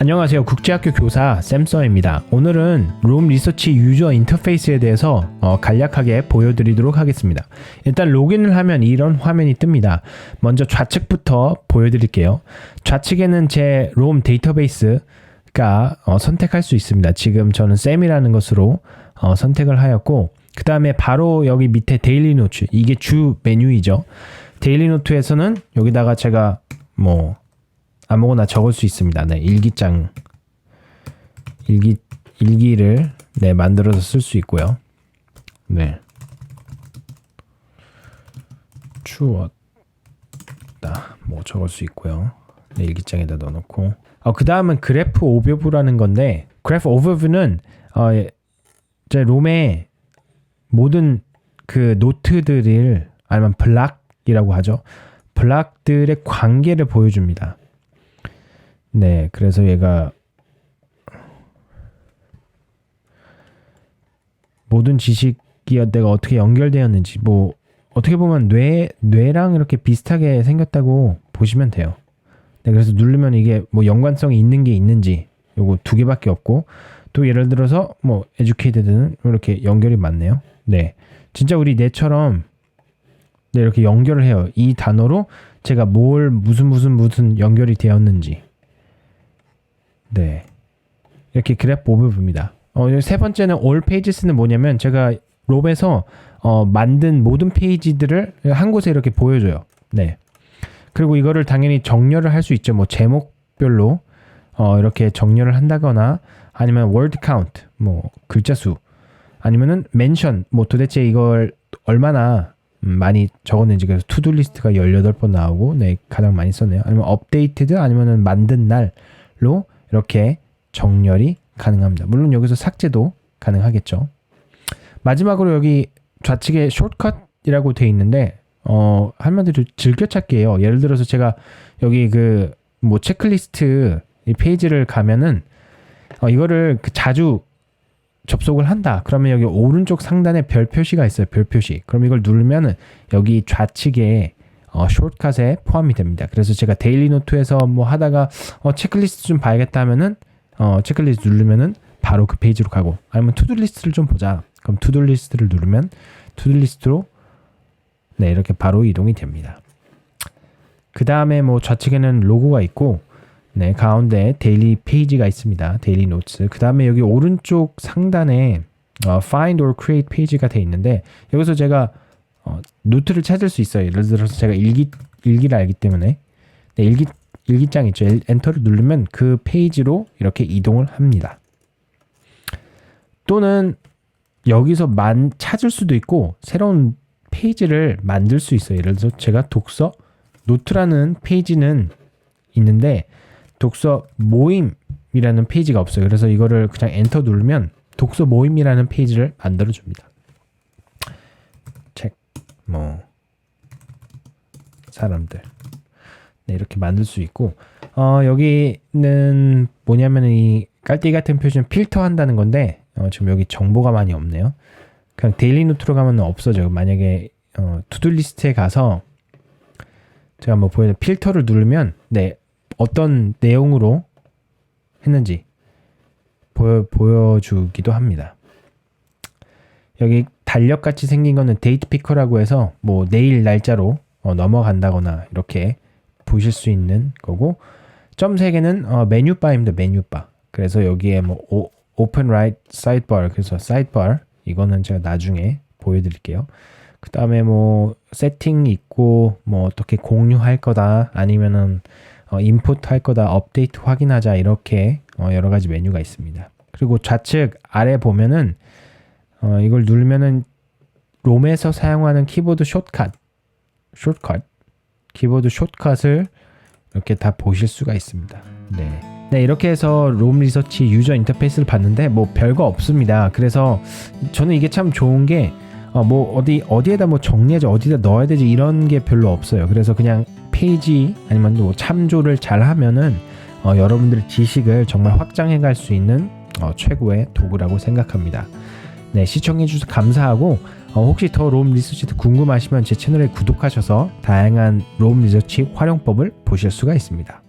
안녕하세요. 국제학교 교사 샘서입니다. 오늘은 롬 리서치 유저 인터페이스에 대해서 어, 간략하게 보여드리도록 하겠습니다. 일단 로그인을 하면 이런 화면이 뜹니다. 먼저 좌측부터 보여드릴게요. 좌측에는 제 롬 데이터베이스가 어, 선택할 수 있습니다. 지금 저는 쌤이라는 것으로 어, 선택을 하였고 그 다음에 바로 여기 밑에 데일리 노트 이게 주 메뉴이죠. 데일리 노트에서는 여기다가 제가 뭐 아무거나 적을 수 있습니다. 네, 일기장 일기 일기를 네 만들어서 쓸 수 있고요. 네. 추웠다 뭐 적을 수 있고요. 네, 일기장에다 넣어놓고 어, 그 다음은 그래프 오버뷰라는 건데 그래프 오버뷰는 어, 예, 제 롬의 모든 그 노트들을 아니면 블락이라고 하죠. 블락들의 관계를 보여줍니다. 네, 그래서 얘가 모든 지식이 내가 어떻게 연결되었는지 뭐 어떻게 보면 뇌 뇌랑 이렇게 비슷하게 생겼다고 보시면 돼요. 네, 그래서 누르면 이게 뭐 연관성이 있는 게 있는지 요거 두 개밖에 없고 또 예를 들어서 뭐 educated는 이렇게 연결이 많네요. 네, 진짜 우리 뇌처럼 네, 이렇게 연결을 해요. 이 단어로 제가 뭘 무슨 무슨 무슨 연결이 되었는지 네. 이렇게 그래프 오버뷰입니다. 어, 세 번째는 all pages는 뭐냐면 제가 롬에서 어, 만든 모든 페이지들을 한 곳에 이렇게 보여줘요. 네. 그리고 이거를 당연히 정렬을 할 수 있죠. 뭐 제목별로 어, 이렇게 정렬을 한다거나 아니면 word count 뭐 글자 수 아니면은 mention 뭐 도대체 이걸 얼마나 음, 많이 적었는지 그래서 투두 리스트가 18번 나오고 네 가장 많이 썼네요. 아니면 updated 아니면은 만든 날로 이렇게 정렬이 가능합니다. 물론 여기서 삭제도 가능하겠죠. 마지막으로 여기 좌측에 숏컷이라고 돼 있는데 어 한마디로 즐겨찾기예요. 예를 들어서 제가 여기 그 뭐 체크리스트 이 페이지를 가면은 어 이거를 그 자주 접속을 한다. 그러면 여기 오른쪽 상단에 별 표시가 있어요. 별 표시. 그럼 이걸 누르면은 여기 좌측에 어, 숏컷에 포함이 됩니다. 그래서 제가 데일리 노트에서 뭐 하다가 어, 체크리스트 좀 봐야겠다 하면은 어, 체크리스트 누르면은 바로 그 페이지로 가고 아니면 투두 리스트를 좀 보자. 그럼 투두 리스트를 누르면 투두 리스트로 네 이렇게 바로 이동이 됩니다. 그 다음에 뭐 좌측에는 로고가 있고 네 가운데 데일리 페이지가 있습니다. 데일리 노트. 그 다음에 여기 오른쪽 상단에 어, Find or Create 페이지가 돼 있는데 여기서 제가 어, 노트를 찾을 수 있어요. 예를 들어서 제가 일기 일기를 알기 때문에 네, 일기 일기장 있죠. 엘- 엔터를 누르면 그 페이지로 이렇게 이동을 합니다. 또는 여기서 만 찾을 수도 있고 새로운 페이지를 만들 수 있어요. 예를 들어서 제가 독서 노트라는 페이지는 있는데 독서 모임이라는 페이지가 없어요. 그래서 이거를 그냥 엔터 누르면 독서 모임이라는 페이지를 만들어 줍니다. 책, 뭐 사람들 네, 이렇게 만들 수 있고 어, 여기는 뭐냐면 이 깔때기 같은 표시는 필터 한다는 건데 어, 지금 여기 정보가 많이 없네요. 그냥 데일리 노트로 가면 없어져요. 만약에 어, 투두 리스트에 가서 제가 뭐 보여 필터를 누르면 네 어떤 내용으로 했는지 보여 보여주기도 합니다. 여기 달력 같이 생긴 거는 데이트 피커라고 해서 뭐 내일 날짜로 어, 넘어간다거나 이렇게 보실 수 있는 거고 점세 개는 어, 메뉴바입니다. 메뉴바. 그래서 여기에 뭐 오, 오픈 라이트 사이드바 그래서 사이드바 이거는 제가 나중에 보여드릴게요. 그 다음에 뭐 세팅 있고 뭐 어떻게 공유할 거다 아니면은 어, 인풋 할 거다 업데이트 확인하자 이렇게 어, 여러 가지 메뉴가 있습니다. 그리고 좌측 아래 보면은 어, 이걸 누르면은 롬에서 사용하는 키보드 숏컷 숏컷 키보드 숏컷을 이렇게 다 보실 수가 있습니다. 네. 네, 이렇게 해서 롬 리서치 유저 인터페이스를 봤는데 뭐 별거 없습니다. 그래서 저는 이게 참 좋은 게 어, 뭐 어디 어디에다 뭐 정리하지 어디다 넣어야 되지 이런 게 별로 없어요. 그래서 그냥 페이지 아니면 뭐 참조를 잘 하면은 어, 여러분들의 지식을 정말 확장해 갈 수 있는 어, 최고의 도구라고 생각합니다. 네, 시청해 주셔서 감사하고 어, 혹시 더 롬 리서치도 궁금하시면 제 채널에 구독하셔서 다양한 롬 리서치 활용법을 보실 수가 있습니다.